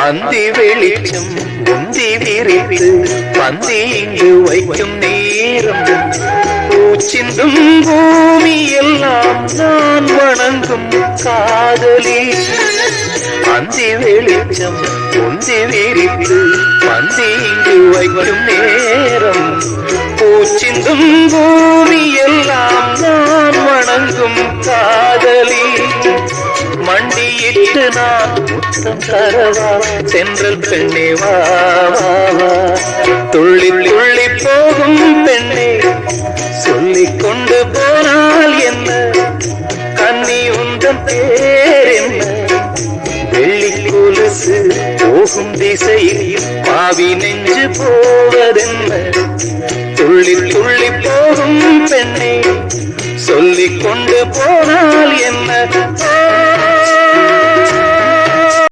പന്തി വെളിച്ചും ഉന്തി വിരിത്ത് പന്തി ഇങ്ങ് വയ്ക്കും നേരം. പൂച്ചിന്തും ഭൂമിയെല്ലാം നാൻ വണങ്ങും കാതലി. പന്തി വെളിച്ചം ഉന്തി വിരിത്ത് പന്തി ഇങ്ങ് വയ്ക്കും നേരം. പൂച്ചിന്തും ഭൂമിയെ மண்டியிட்டு நான் முத்தம் தரவா? சென்றல் பெண்ணே வா துள்ளி துள்ளி போகும் பெண்ணே. சொல்லி கொண்டு போனால் என்ன? கண்ணி உந்தன் பேர் என்ன? வெள்ளி கொலுசு போகும் திசையில் பாவி நெஞ்சு போவதென்ன? துள்ளி துள்ளி போகும் பெண்ணே. சொல்லிக் கொண்டு போனால் என்ன?